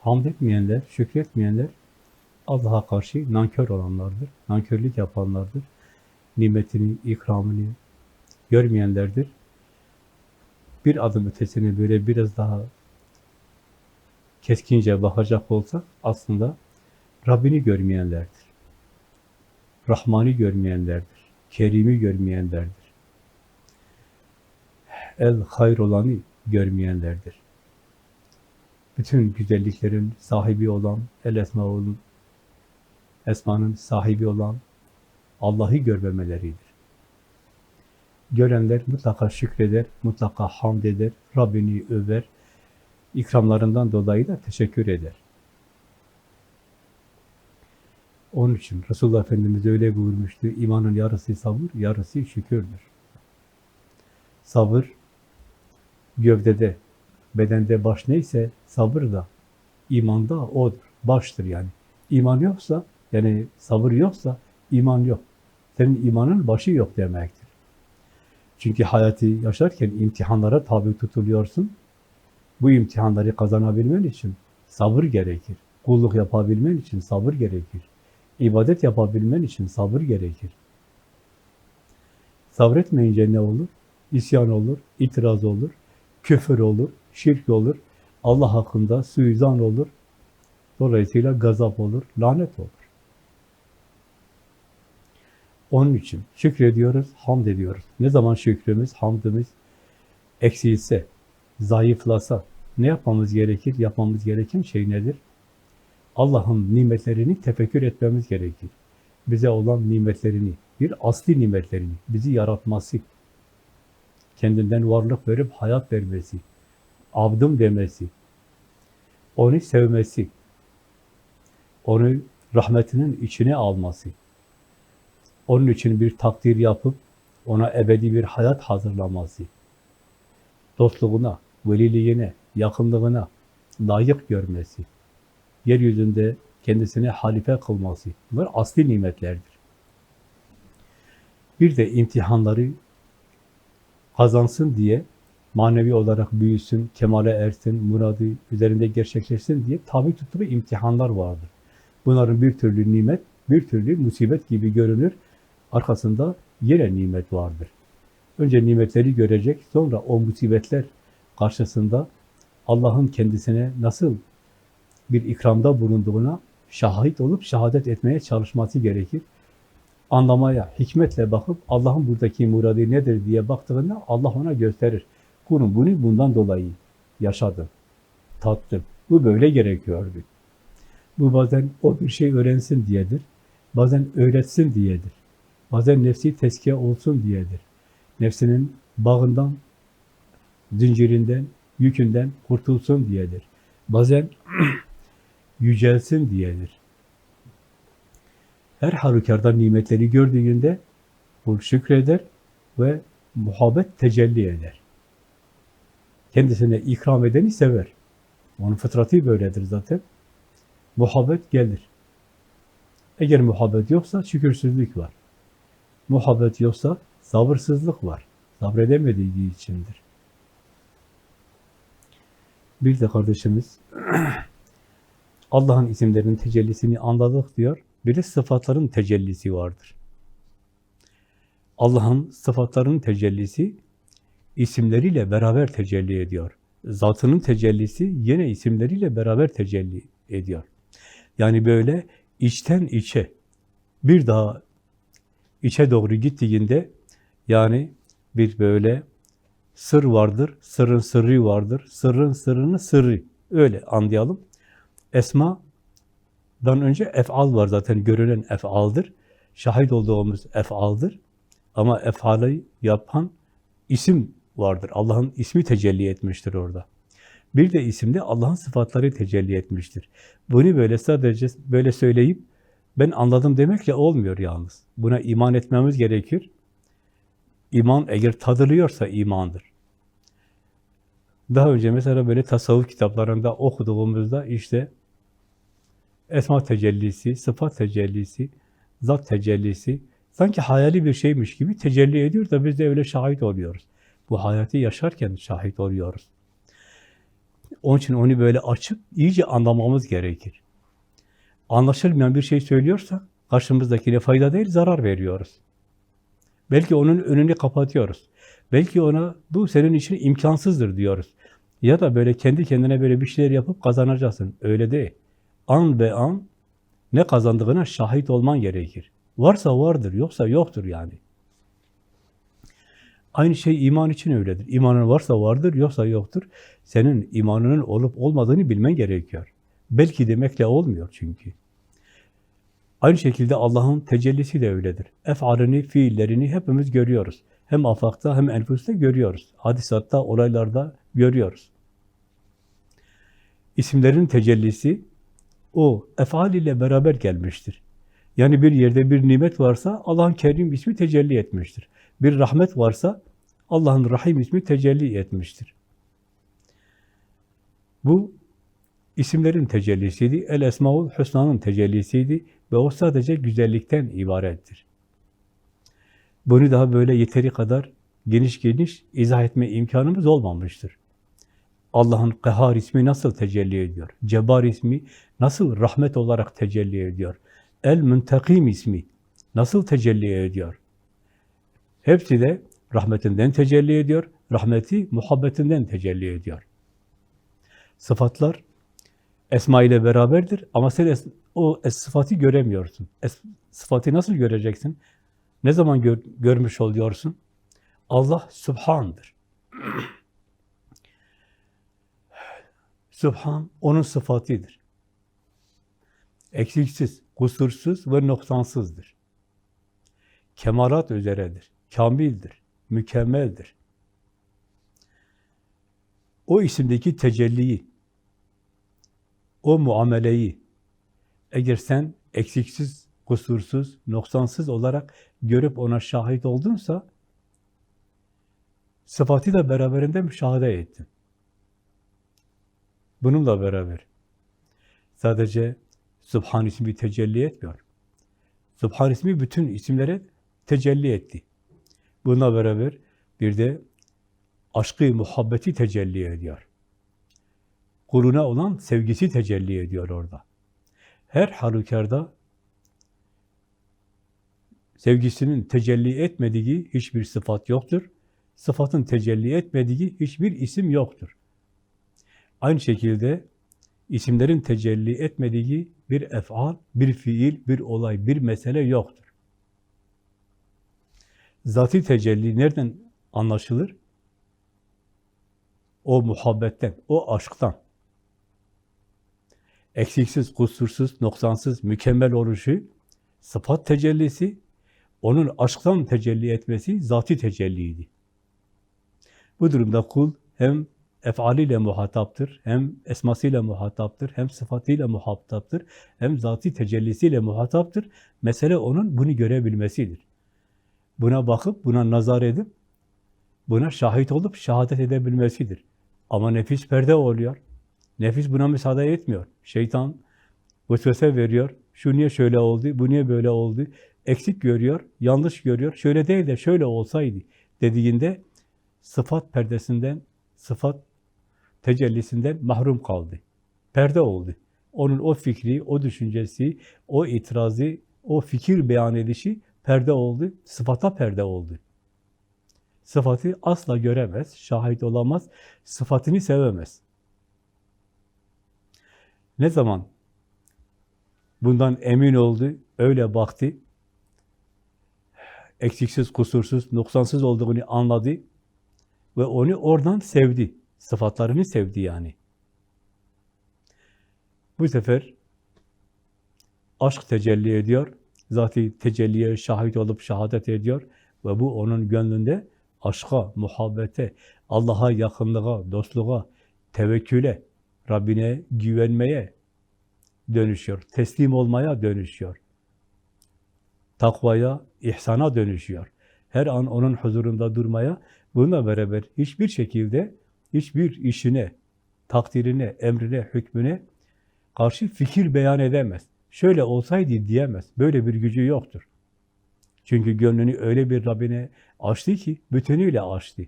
Hamd etmeyenler, şükretmeyenler Allah'a karşı nankör olanlardır. Nankörlük yapanlardır. Nimetini, ikramını görmeyenlerdir. Bir adım ötesine böyle biraz daha keskince bakacak olsak aslında Rabbini görmeyenlerdir. Rahman'ı görmeyenlerdir. Kerim'i görmeyenlerdir. El hayr olanı görmeyenlerdir. Bütün güzelliklerin sahibi olan, el esmaun, esmanın sahibi olan Allah'ı görmemeleridir. Görenler mutlaka şükreder, mutlaka hamd eder, Rabbini över, ikramlarından dolayı da teşekkür eder. Onun için Resulullah Efendimiz öyle buyurmuştu, imanın yarısı sabır, yarısı şükürdür. Sabır, gövdede, bedende baş neyse, sabır da, imanda odur, baştır yani. İman yoksa, yani sabır yoksa, iman yok. Senin imanın başı yok demektir. Çünkü hayatı yaşarken imtihanlara tabi tutuluyorsun. Bu imtihanları kazanabilmen için sabır gerekir. Kulluk yapabilmen için sabır gerekir. İbadet yapabilmen için sabır gerekir. Sabretmeyince ne olur? İsyan olur, itiraz olur, küfür olur, şirk olur, Allah hakkında suizan olur, dolayısıyla gazap olur, lanet olur. Onun için şükrediyoruz, hamd ediyoruz. Ne zaman şükrümüz, hamdımız eksilse, zayıflasa ne yapmamız gerekir? Yapmamız gereken şey nedir? Allah'ın nimetlerini tefekkür etmemiz gerekir. Bize olan nimetlerini, bir asli nimetlerini, bizi yaratması, kendinden varlık verip hayat vermesi, abdım demesi, onu sevmesi, onu rahmetinin içine alması, onun için bir takdir yapıp ona ebedi bir hayat hazırlaması, dostluğuna, veliliğine, yakınlığına layık görmesi, yeryüzünde kendisine halife kılması, bunlar asli nimetlerdir. Bir de imtihanları kazansın diye, manevi olarak büyüsün, kemale ersin, muradı üzerinde gerçekleşsin diye tabi tuttuğu imtihanlar vardır. Bunların bir türlü nimet, bir türlü musibet gibi görünür. Arkasında yine nimet vardır. Önce nimetleri görecek, sonra o musibetler karşısında Allah'ın kendisine nasıl bir ikramda bulunduğuna şahit olup şehadet etmeye çalışması gerekir. Anlamaya, hikmetle bakıp Allah'ın buradaki muradı nedir diye baktığında Allah ona gösterir. Kulum bunu bundan dolayı yaşadım, tattım. Bu böyle gerekiyordu. Bu bazen o bir şey öğrensin diyedir. Bazen öğretsin diyedir. Bazen nefsi teskiye olsun diyedir. Nefsinin bağından, zincirinden, yükünden kurtulsun diyedir. Bazen yücelsin diyedir. Her halükarda nimetleri gördüğünde kul şükreder ve muhabbet tecelli eder. Kendisine ikram edeni sever. Onun fıtratı böyledir zaten. Muhabbet gelir. Eğer muhabbet yoksa şükürsüzlük var. Muhabbet yoksa sabırsızlık var. Sabredemediği içindir. Bir de kardeşimiz Allah'ın isimlerinin tecellisini anladık diyor. Bir de sıfatların tecellisi vardır. Allah'ın sıfatlarının tecellisi isimleriyle beraber tecelli ediyor. Zatının tecellisi yine isimleriyle beraber tecelli ediyor. Yani böyle içten içe bir daha içe doğru gittiğinde yani bir böyle sır vardır, sırrın sırrı vardır, sırrın sırrını sırrı. Öyle anlayalım. Esma'dan önce efal var zaten, görünen efaldır. Şahit olduğumuz efaldır. Ama efali yapan isim vardır. Allah'ın ismi tecelli etmiştir orada. Bir de isimde Allah'ın sıfatları tecelli etmiştir. Bunu böyle sadece böyle söyleyip ben anladım demekle olmuyor yalnız. Buna iman etmemiz gerekir. İman eğer tadılıyorsa imandır. Daha önce mesela böyle tasavvuf kitaplarında okuduğumuzda işte esma tecellisi, sıfat tecellisi, zat tecellisi sanki hayali bir şeymiş gibi tecelli ediyor da biz de öyle şahit oluyoruz. Bu hayatı yaşarken şahit oluyoruz. Onun için onu böyle açıp iyice anlamamız gerekir. Anlaşılmayan bir şey söylüyorsa karşımızdakine fayda değil, zarar veriyoruz. Belki onun önünü kapatıyoruz. Belki ona bu senin için imkansızdır diyoruz. Ya da böyle kendi kendine böyle bir şeyler yapıp kazanacaksın. Öyle değil. An be an ne kazandığına şahit olman gerekir. Varsa vardır, yoksa yoktur yani. Aynı şey iman için öyledir. İmanın varsa vardır, yoksa yoktur. Senin imanının olup olmadığını bilmen gerekiyor. Belki demekle olmuyor çünkü. Aynı şekilde Allah'ın tecellisi de öyledir. Ef'alini, fiillerini hepimiz görüyoruz. Hem afakta hem enfüste görüyoruz. Hadisatta, olaylarda görüyoruz. İsimlerin tecellisi o efal ile beraber gelmiştir. Yani bir yerde bir nimet varsa Allah'ın Kerim ismi tecelli etmiştir. Bir rahmet varsa Allah'ın Rahim ismi tecelli etmiştir. Bu isimlerin tecellisiydi. El Esmaul Hüsna'nın tecellisiydi ve o sadece güzellikten ibarettir. Bunu daha böyle yeteri kadar geniş geniş izah etme imkanımız olmamıştır. Allah'ın Kahhar ismi nasıl tecelli ediyor? Cebbar ismi nasıl rahmet olarak tecelli ediyor? El Müntekim ismi nasıl tecelli ediyor? Hepsi de rahmetinden tecelli ediyor, rahmeti muhabbetinden tecelli ediyor. Sıfatlar esma ile beraberdir ama sen es o es sıfatı göremiyorsun. Es sıfatı nasıl göreceksin? Ne zaman gör görmüş oluyorsun? Allah Subhan'dır. Subhan onun sıfatıdır. Eksiksiz, kusursuz ve noksansızdır. Kemalat üzeredir, kamildir, mükemmeldir. O isimdeki tecelliyi, o muameleyi eğer sen eksiksiz, kusursuz, noksansız olarak görüp ona şahit oldunsa sıfatı da beraberinde müşahede ettin. Bununla beraber sadece Subhan ismi tecelli etmiyor. Subhan ismi bütün isimlere tecelli etti. Bununla beraber bir de aşkı, muhabbeti tecelli ediyor. Kuluna olan sevgisi tecelli ediyor orada. Her halükarda sevgisinin tecelli etmediği hiçbir sıfat yoktur. Sıfatın tecelli etmediği hiçbir isim yoktur. Aynı şekilde isimlerin tecelli etmediği bir efal, bir fiil, bir olay, bir mesele yoktur. Zati tecelli nereden anlaşılır? O muhabbetten, o aşktan. Eksiksiz, kusursuz, noksansız, mükemmel oluşu, sıfat tecellisi, onun aşktan tecelli etmesi zati tecelliydi. Bu durumda kul hem efaliyle muhataptır, hem esmasıyla muhataptır, hem sıfatıyla muhataptır, hem zati tecellisiyle muhataptır. Mesele onun bunu görebilmesidir. Buna bakıp, buna nazar edip, buna şahit olup şehadet edebilmesidir. Ama nefis perde oluyor. Nefis buna müsaade etmiyor. Şeytan vesvese veriyor. Şu niye şöyle oldu, bu niye böyle oldu? Eksik görüyor, yanlış görüyor. Şöyle değil de şöyle olsaydı dediğinde sıfat perdesinden, sıfat tecellisinden mahrum kaldı. Perde oldu. Onun o fikri, o düşüncesi, o itirazı, o fikir beyan edişi perde oldu, sıfata perde oldu. Sıfatı asla göremez, şahit olamaz, sıfatını sevemez. Ne zaman bundan emin oldu, öyle baktı, eksiksiz, kusursuz, noksansız olduğunu anladı ve onu oradan sevdi. Sıfatlarını sevdi yani. Bu sefer aşk tecelli ediyor. Zati tecelliye şahit olup şehadet ediyor. Ve bu onun gönlünde aşka, muhabbete, Allah'a yakınlığa, dostluğa, tevekküle, Rabbine güvenmeye dönüşüyor. Teslim olmaya dönüşüyor. Takvaya, ihsana dönüşüyor. Her an onun huzurunda durmaya, bununla beraber hiçbir şekilde hiçbir işine, takdirine, emrine, hükmüne karşı fikir beyan edemez. Şöyle olsaydı diyemez. Böyle bir gücü yoktur. Çünkü gönlünü öyle bir Rabbine açtı ki bütünüyle açtı.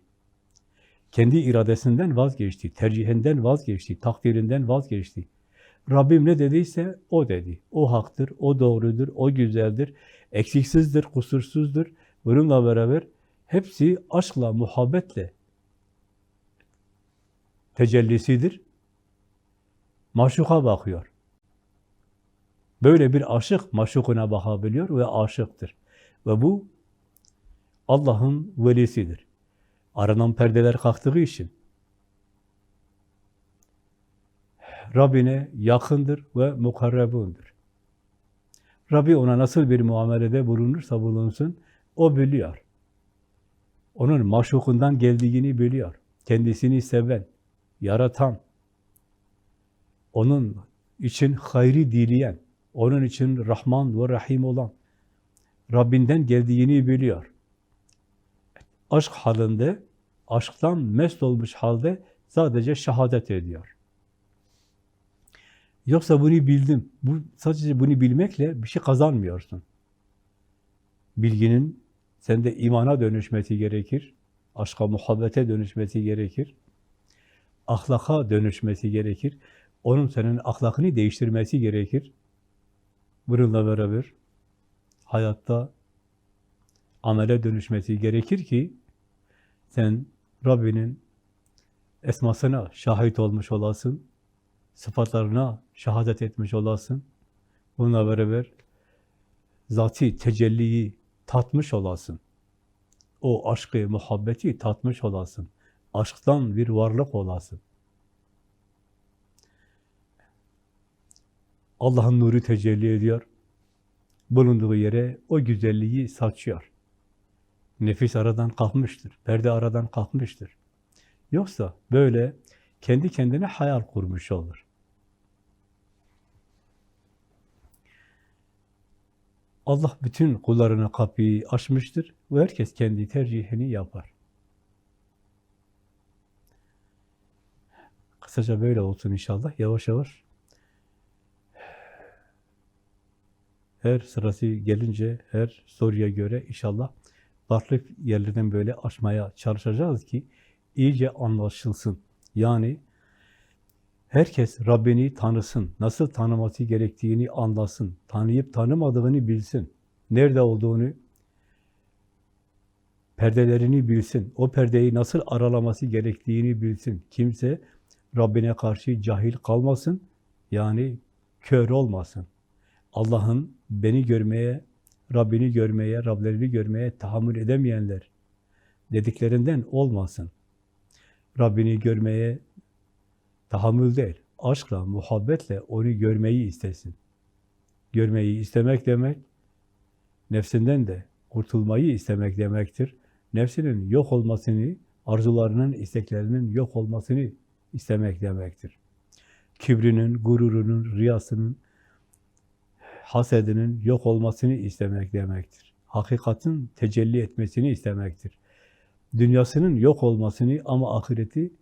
Kendi iradesinden vazgeçti, tercihinden vazgeçti, takdirinden vazgeçti. Rabbim ne dediyse o dedi. O haktır, o doğrudur, o güzeldir, eksiksizdir, kusursuzdur. Bununla beraber hepsi aşkla, muhabbetle tecellisidir. Maşuka bakıyor. Böyle bir aşık maşukuna bakabiliyor ve aşıktır. Ve bu Allah'ın velisidir. Aranan perdeler kalktığı için Rabbine yakındır ve mukarrebundur. Rabbi ona nasıl bir muamelede bulunursa bulunsun, o biliyor. Onun maşukundan geldiğini biliyor. Kendisini seven, yaratan, onun için hayri dileyen, onun için Rahman ve Rahim olan, Rabbinden geldiğini biliyor. Aşk halinde, aşktan mest olmuş halde sadece şehadet ediyor. Yoksa bunu bildim. Bu, sadece bunu bilmekle bir şey kazanmıyorsun. Bilginin sende imana dönüşmesi gerekir. Aşka, muhabbete dönüşmesi gerekir. Ahlaka dönüşmesi gerekir. Onun senin ahlakını değiştirmesi gerekir. Bununla beraber hayatta amele dönüşmesi gerekir ki sen Rabbinin esmasına şahit olmuş olasın, sıfatlarına şehadet etmiş olasın. Bununla beraber zati tecelliyi tatmış olasın. O aşkı, muhabbeti tatmış olasın. Aşktan bir varlık olasın. Allah'ın nuru tecelli ediyor. Bulunduğu yere o güzelliği saçıyor. Nefis aradan kalkmıştır. Perde aradan kalkmıştır. Yoksa böyle kendi kendine hayal kurmuş olur. Allah bütün kullarına kapıyı açmıştır ve herkes kendi tercihini yapar. Kısaca böyle olsun inşallah. Yavaş yavaş her sırası gelince her soruya göre inşallah farklı yerlerden böyle açmaya çalışacağız ki iyice anlaşılsın. Yani herkes Rabbini tanısın, nasıl tanıması gerektiğini anlasın, tanıyıp tanımadığını bilsin, nerede olduğunu, perdelerini bilsin, o perdeyi nasıl aralaması gerektiğini bilsin. Kimse Rabbine karşı cahil kalmasın, yani kör olmasın. Allah'ın beni görmeye, Rabbini görmeye, Rablerini görmeye tahammül edemeyenler dediklerinden olmasın. Rabbini görmeye tahammül değil, aşkla, muhabbetle onu görmeyi istesin. Görmeyi istemek demek, nefsinden de kurtulmayı istemek demektir. Nefsinin yok olmasını, arzularının, isteklerinin yok olmasını istemek demektir. Kibrinin, gururunun, riyasının, hasedinin yok olmasını istemek demektir. Hakikatin tecelli etmesini istemektir. Dünyasının yok olmasını ama ahireti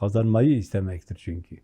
kazanmayı istemektir çünkü.